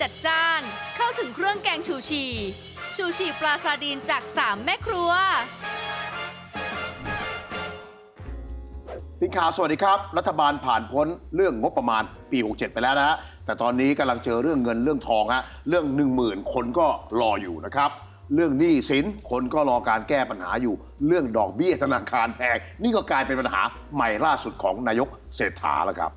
จัดจ้าน เข้าถึงเครื่องแกงชูชี ชูชีปลาซาดีนจาก 3 แม่ครัวทีมข่าวสวัสดีครับ รัฐบาลผ่านพ้นเรื่องงบประมาณปี 67 ไปแล้วนะฮะ แต่ตอนนี้กำลังเจอเรื่องเงินเรื่องทองฮะ เรื่อง 1 0,000 คนก็รออยู่นะครับ เรื่องหนี้สินคนก็รอการแก้ปัญหาอยู่ เรื่องดอกเบี้ยธนาคารแพงนี่ก็กลายเป็นปัญหาใหม่ล่าสุดของนายกเศรษฐาแล้วครับ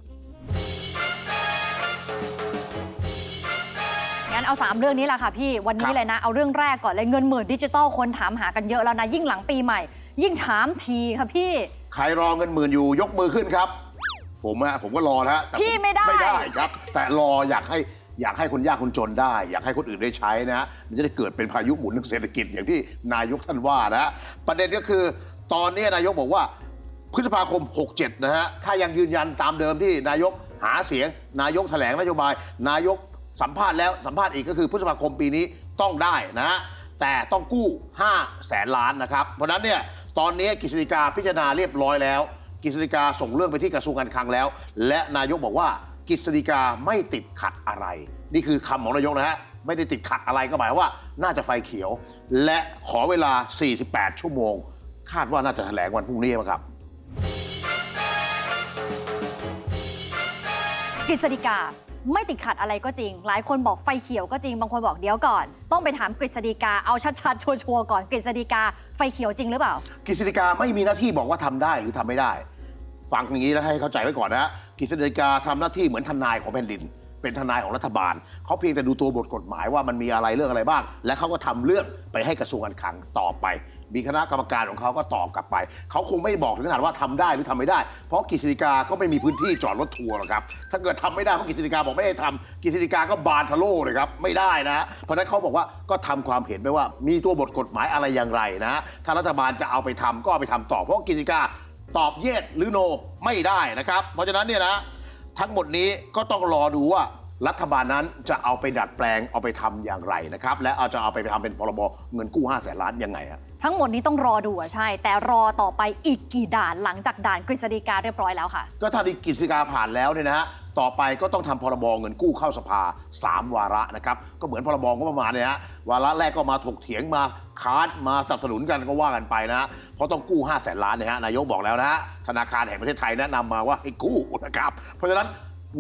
เอา 3 เรื่องนี้แหละค่ะพี่วันครันี้บเลยนะ เอาเรื่องแรกก่อนเลยเงินหมื่นดิจิตอลคนถามหากันเยอะแล้วนะ ยิ่งหลังปีใหม่ ยิ่งถามทีค่ะพี่ ใครรอเงินหมื่นอยู่ยกมือขึ้นครับ ผมฮะผมก็รอนะฮะแต่ผพี่ไม่ได้ ไม่ได้ครับ แต่รออยากให้อยากให้คนยากคนจนได้ อยากให้คนอื่นได้ใช้นะฮะมันจะได้เกิดเป็นพายุหมุนทางเศรษฐกิจอย่างที่นายกท่านว่านะฮะประเด็นก็คือตอนนี้นายกบอกว่าพฤษภาคม 67 นะฮะ ถ้ายังยืนยันตามเดิมที่นายกหาเสียง นายกแถลงนโยบาย นายก สัมภาษณ์แล้วสัมภาษณ์อีกก็คือพฤษภาคมปีนี้ต้องได้นะฮะแต่ต้องกู้5แสนล้านนะครับเพราะนั้นเนี่ยตอนนี้กฤษฎีกาพิจารณาเรียบร้อยแล้วกฤษฎีกาส่งเรื่องไปที่กระทรวงการคลังแล้ว และนายกบอกว่ากฤษฎีกาไม่ติดขัดอะไร นี่คือคำของนายกนะฮะไม่ได้ติดขัดอะไรก็หมายว่า น่าจะไฟเขียว และขอเวลา 48 ชั่วโมง คาดว่าน่าจะแถลงวันพรุ่งนี้ครับกฤษฎีกา ไม่ติดขัดอะไรก็จริง หลายคนบอกไฟเขียวก็จริง บางคนบอกเดี๋ยวก่อน ต้องไปถามกฤษฎีกา เอาชัดๆ ชัวร์ๆ ก่อนกฤษฎีกาไฟเขียวจริงหรือเปล่า กฤษฎีกาไม่มีหน้าที่บอกว่าทำได้หรือทำไม่ได้ ฟังอย่างนี้แล้วให้เข้าใจไว้ก่อนนะฮะกฤษฎีกาทำหน้าที่เหมือนทนายของแผ่นดิน เป็นทนายของรัฐบาล เขาเพียงแต่ดูตัวบทกฎหมายว่ามันมีอะไรเรื่องอะไรบ้าง และเขาก็ทำเรื่องไปให้กระทรวงการคลังต่อไป มีคณะกรรมการของเขาก็ตอบกลับไป เขาคงไม่บอกถึงขนาดว่าทำได้หรือทำไม่ได้ เพราะกฤษฎีกาก็ไม่มีพื้นที่จอดรถทัวร์หรอกครับ ถ้าเกิดทำไม่ได้เพราะกฤษฎีกาบอกไม่ให้ทำกฤษฎีกาก็บานทะโล่เลยครับ ไม่ได้นะเพราะฉะนั้นเขาบอกว่าก็ทำความเห็นไปว่า มีตัวบทกฎหมายอะไรอย่างไรนะถ้ารัฐบาลจะเอาไปทำก็เอาไปทำต่อ เพราะกฤษฎีกาตอบเยสหรือโนไม่ได้นะครับ เพราะฉะนั้นเนี่ยนะ ทั้งหมดนี้ก็ต้องรอดูว่า รัฐบาลนั้นจะเอาไปดัดแปลงเอาไปทำอย่างไรนะครับ และเอาจะเอาไปทำเป็นพรบเงินกู้5แสนล้านยังไงฮะ ทั้งหมดนี้ต้องรอดูอะใช่ แต่รอต่อไปอีกกี่ด่านหลังจากด่านกฤษฎีกาเรียบร้อยแล้วค่ะ ก็ถ้าดีกฤษฎีกาผ่านแล้วเนี่ยนะฮะ ต่อไปก็ต้องทำพรบเงินกู้เข้าสภา 3 วาระนะครับ ก็เหมือนพรบงบประมาณเนี่ยฮะ วาระแรกก็มาถกเถียงมาค้านมาสนับสนุนกันก็ว่ากันไปนะฮะเพราะต้องกู้5แสนล้านเนี่ยฮะ นายกบอกแล้วนะฮะ ธนาคารแห่งประเทศไทยแนะนำมาว่าให้กู้นะครับ เพราะฉะนั้น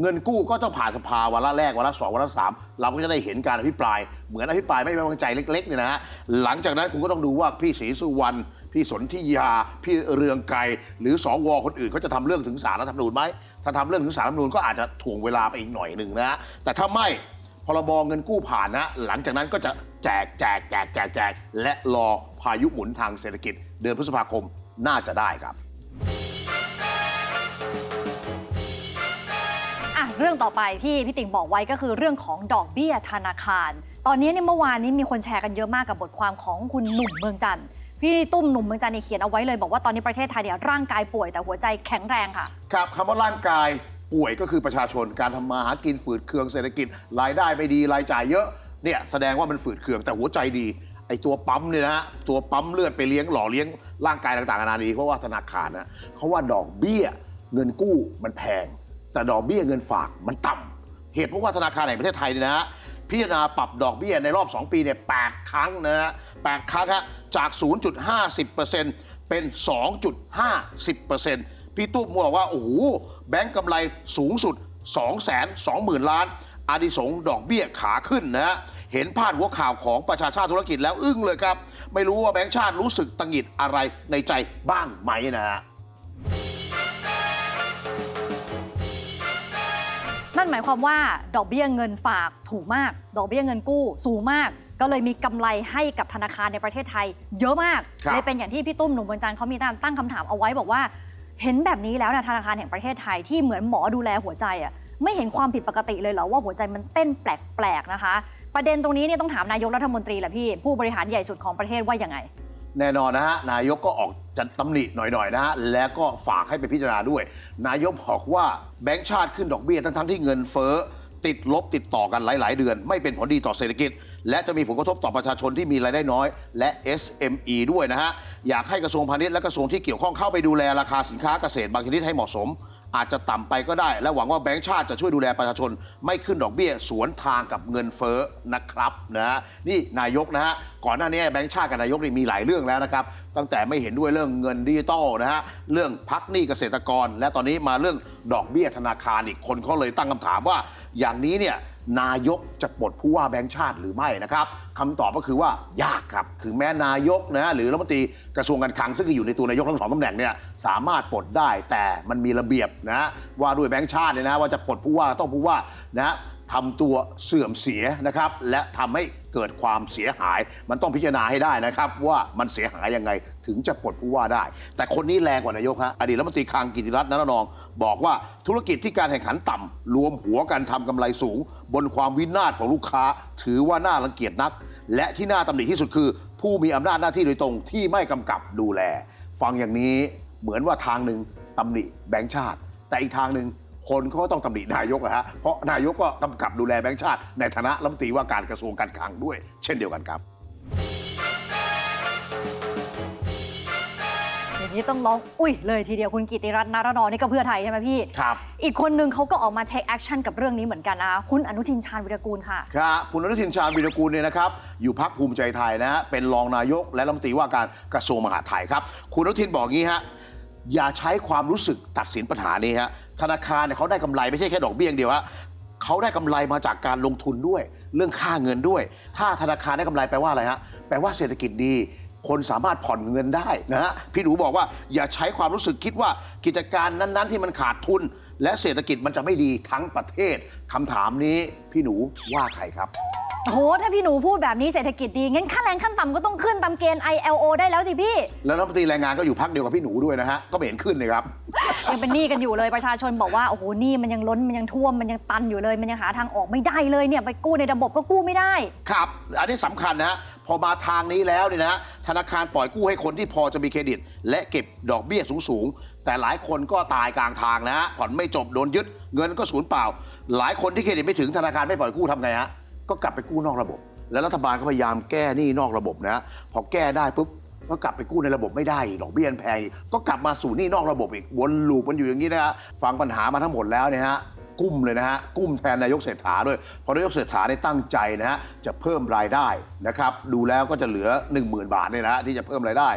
เงินกู้ก็ต้องผ่านสภาวาระแรกวาระสองวาระสามเราก็จะได้เห็นการอภิปราย เหมือนอภิปรายไม่ไว้วางใจเล็กๆเนี่ยนะฮะหลังจากนั้นคุณก็ต้องดูว่าพี่ศรีสุวรรณพี่สนธิยา พี่เรืองไกรหรือสวคนอื่นเขาจะทำเรื่องถึงสารรัฐธรรมนูญไหมถ้าทำเรื่องถึงสารรัฐธรรมนูญก็อาจจะถ่วงเวลาไปอีกหน่อยหนึ่งนะฮะแต่ถ้าไม่พรบเงินกู้ผ่านนะ หลังจากนั้นก็จะแจกแจกแจกแจกแจกและรอพายุหมุนทางเศรษฐกิจ เดือนพฤษภาคมน่าจะได้ครับ เรื่องต่อไปที่พี่ติ่งบอกไว้ก็คือเรื่องของดอกเบี้ยธนาคาร ตอนนี้เนี่ยเมื่อวานนี้มีคนแชร์กันเยอะมากกับบทความของคุณหนุ่มเมืองจันทร์พี่ตุ้มหนุ่มเมืองจันทร์เนี่เขียนเอาไว้เลย บอกว่าตอนนี้ประเทศไทยเนี่ยร่างกายป่วยแต่หัวใจแข็งแรงค่ะครับคำว่าร่างกายป่วยก็คือประชาชนการทำมาหากินฝืดเคืองเศรษฐกิจรายได้ไม่ดีรายจ่ายเยอะเนี่ยแสดงว่ามันฝืดเคืองแต่หัวใจดีไอ้ตัวปั๊มเนี่ยนะฮะตัวปั๊มเลือดไปเลี้ยงหล่อเลี้ยงร่างกายต่างๆนานาดีเพราะว่าธนาคารนะเขาว่าดอกเบี้ยเงินกู้มันแพง แต่ดอกเบี้ยเงินฝากมันต่ำเหตุเพราะว่าธนาคารแห่งประเทศไทยเนี่ยนะฮะพิจารณาปรับดอกเบี้ยในรอบ 2 ปีเนี่ยแครั้งนะฮะแปดครั้งฮะจาก 0.50%เป็น 2.50%พี่ตุ้มบอกว่าโอ้โหแบงก์กำไรสูงสุด 2 2 0 0 0 0 ล้านอดิสงดอกเบี้ยขาขึ้นนะฮะเห็นพาดหัวข่าวของประชาชาติธุรกิจแล้วอึ้งเลยครับ ไม่รู้ว่าแบงก์ชาติรู้สึกตังหิดอะไรในใจบ้างไหมนะฮะ นั่นหมายความว่าดอกเบี้ยเงินฝากถูกมาก ดอกเบี้ยเงินกู้สูงมาก ก็เลยมีกำไรให้กับธนาคารในประเทศไทย เยอะมากครับเลยเป็นอย่างที่พี่ตุ้มหนุ่มเมืองจันทร์เขามีการตั้งคำถามเอาไว้บอกว่า เห็นแบบนี้แล้วนะธนาคารแห่งประเทศไทยที่เหมือนหมอดูแลหัวใจอะไม่เห็นความผิดปกติเลยเหรอว่าหัวใจมันเต้นแปลกๆนะคะ ประเด็นตรงนี้เนี่ยต้องถามนายกรัฐมนตรีแหละพี่ผู้บริหารใหญ่สุดของประเทศว่ายังไง แน่นอนนะฮะนายกก็ออกจะตำหนิหน่อยๆนะฮะแล้วก็ฝากให้ไปพิจารณาด้วย นายกบอกว่าแบงก์ชาติขึ้นดอกเบี้ยทั้งๆที่เงินเฟ้อติดลบติดต่อกันหลาย ๆ เดือน ไม่เป็นผลดีต่อเศรษฐกิจ และจะมีผลกระทบต่อประชาชนที่มีรายได้น้อย และ SME ด้วยนะฮะอยากให้กระทรวงพาณิชย์และกระทรวงที่เกี่ยวข้องเข้าไปดูแลราคาสินค้าเกษตรบางชนิดให้เหมาะสม อาจจะต่ำไปก็ได้ และหวังว่าแบงก์ชาติจะช่วยดูแลประชาชน ไม่ขึ้นดอกเบี้ยสวนทางกับเงินเฟ้อนะครับนะฮะนี่นายกนะฮะก่อนหน้านี้แบงก์ชาติกับนายกนี่มีหลายเรื่องแล้วนะครับ ตั้งแต่ไม่เห็นด้วยเรื่องเงินดิจิตอลนะฮะเรื่องพักหนี้เกษตรกร และตอนนี้มาเรื่องดอกเบี้ยธนาคารอีกคนเขาเลยตั้งคำถามว่าอย่างนี้เนี่ย นายกจะปลดผู้ว่าแบงค์ชาติหรือไม่นะครับคำตอบก็คือว่ายากครับ ถึงแม้นายกนะหรือรัฐมนตรีกระทรวงการคลังซึ่งก็อยู่ในตัวนายกทั้งสองตำแหน่งเนี่ยสามารถปลดได้แต่มันมีระเบียบนะว่าด้วยแบงค์ชาติเนี่ยนะว่าจะปลดผู้ว่าต้องผู้ว่านะทำตัวเสื่อมเสียนะครับและทำให้ เกิดความเสียหาย มันต้องพิจารณาให้ได้นะครับ ว่ามันเสียหายยังไงถึงจะปลดผู้ว่าได้ แต่คนนี้แรงกว่านายกฮะอดีตรัฐมนตรีคลังกิติรัตน์นรนอง บอกว่าธุรกิจที่การแข่งขันต่ำรวมหัวกันทำกำไรสูง บนความวินาศของลูกค้า ถือว่าน่ารังเกียจนัก และที่น่าตำหนิที่สุดคือ ผู้มีอำนาจหน้าที่โดยตรงที่ไม่กำกับดูแล ฟังอย่างนี้เหมือนว่าทางหนึ่งตำหนิแบงค์ชาติ แต่อีกทางหนึ่ง คนเขาก็ต้องตำหนินายกนะฮะเพราะนายกก็กำกับดูแลแบงค์ชาติ ในฐานะรัฐมนตรีว่าการกระทรวงการคลังด้วย เช่นเดียวกันครับอย่างนี้ต้องร้อง อุ้ยเลยทีเดียวคุณกิติรัตน์นารนองนี่ก็เพื่อไทยใช่ไหมพี่ ครับ อีกคนนึงเขาก็ออกมา take action กับเรื่องนี้เหมือนกันนะคะคุณอนุทินชาญวิรกูลค่ะ ครับ คุณอนุทินชาญวีรกูลเนี่ยนะครับ อยู่พักภูมิใจไทยนะฮะเป็นรองนายกและรัฐมนตรีว่าการกระทรวงมหาดไทยครับ คุณอนุทินบอกงี้ฮะ อย่าใช้ความรู้สึกตัดสินปัญหานี้ฮะ ธนาคารเนี่ยเขาได้กำไรไม่ใช่แค่ดอกเบี้ยอย่างเดียวฮะเขาได้กำไรมาจากการลงทุนด้วย เรื่องค่าเงินด้วย ถ้าธนาคารได้กำไรแปลว่าอะไรฮะแปลว่าเศรษฐกิจดี คนสามารถผ่อนเงินได้นะฮะพี่หนูบอกว่าอย่าใช้ความรู้สึกคิดว่ากิจการนั้นๆ ที่มันขาดทุน และเศรษฐกิจมันจะไม่ดีทั้งประเทศคำถามนี้พี่หนูว่าใครครับ โอ้โห ถ้าพี่หนูพูดแบบนี้เศรษฐกิจดี งั้นค่าแรงขั้นต่ำก็ต้องขึ้นตามเกณฑ์ ILO ได้แล้วสิพี่ แล้วรัฐมนตรีแรงงานก็อยู่พักเดียวกับพี่หนูด้วยนะฮะก็ไม่เห็นขึ้นเลยครับ ยังเป็นหนี้กันอยู่เลยประชาชนบอกว่าโอ้โหหนี้มันยังล้นมันยังท่วมมันยังตันอยู่เลย มันยังหาทางออกไม่ได้เลยเนี่ยไปกู้ในระบบก็กู้ไม่ได้ ครับ อันนี้สำคัญนะฮะพอมาทางนี้แล้วเนี่ยนะฮะธนาคารปล่อยกู้ให้คนที่พอจะมีเครดิต และเก็บดอกเบี้ยสูงๆ แต่หลายคนก็ตายกลางทางนะฮะผ่อนไม่จบโดนยึด เงินก็สูญเปล่า หลายคนที่เครดิตไม่ถึงธนาคารไม่ปล่อยกู้ทำไงฮะก็กลับไปกู้นอกระบบ แล้วรัฐบาลก็พยายามแก้หนี้นอกระบบนะฮะพอแก้ได้ปุ๊บ ก็กลับไปกู้ในระบบไม่ได้อีกดอกเบี้ยมันแพงอีกก็กลับมาสู่หนี่นอกระบบอีกวนลูปมันอยู่อย่างนี้นะฮะฟังปัญหามาทั้งหมดแล้วเนี่ยฮะกุ้มเลยนะฮะกุ้มแทนนายกเศรษฐาด้วยเพราะนายกเศรษฐาได้ตั้งใจนะฮะจะเพิ่มรายได้นะครับดูแล้วก็จะเหลือ 10,000 บาทเนี่ยนะฮะที่จะเพิ่มรายได้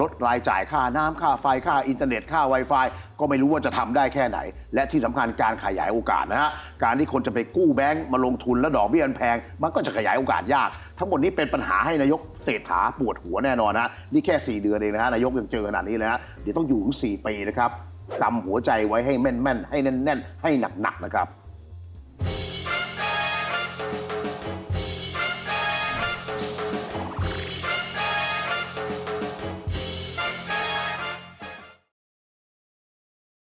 ลดรายจ่ายค่าน้ำค่าไฟค่าอินเทอร์เน็ตค่า Wi-Fi ก็ไม่รู้ว่าจะทำได้แค่ไหน และที่สำคัญการขยายโอกาสนะฮะการที่คนจะไปกู้แบงก์มาลงทุนแล้วดอกเบี้ยแพง มันก็จะขยายโอกาสยาก ทั้งหมดนี้เป็นปัญหาให้นายกเศรษฐาปวดหัวแน่นอนนะนี่แค่ 4 เดือนเองนะฮะนายกยังเจอขนาดนี้เลยนะเดี๋ยวต้องอยู่ถึง4ปีนะครับกำหัวใจไว้ให้แม่นๆให้แน่น ๆ ให้หนักๆนะครับ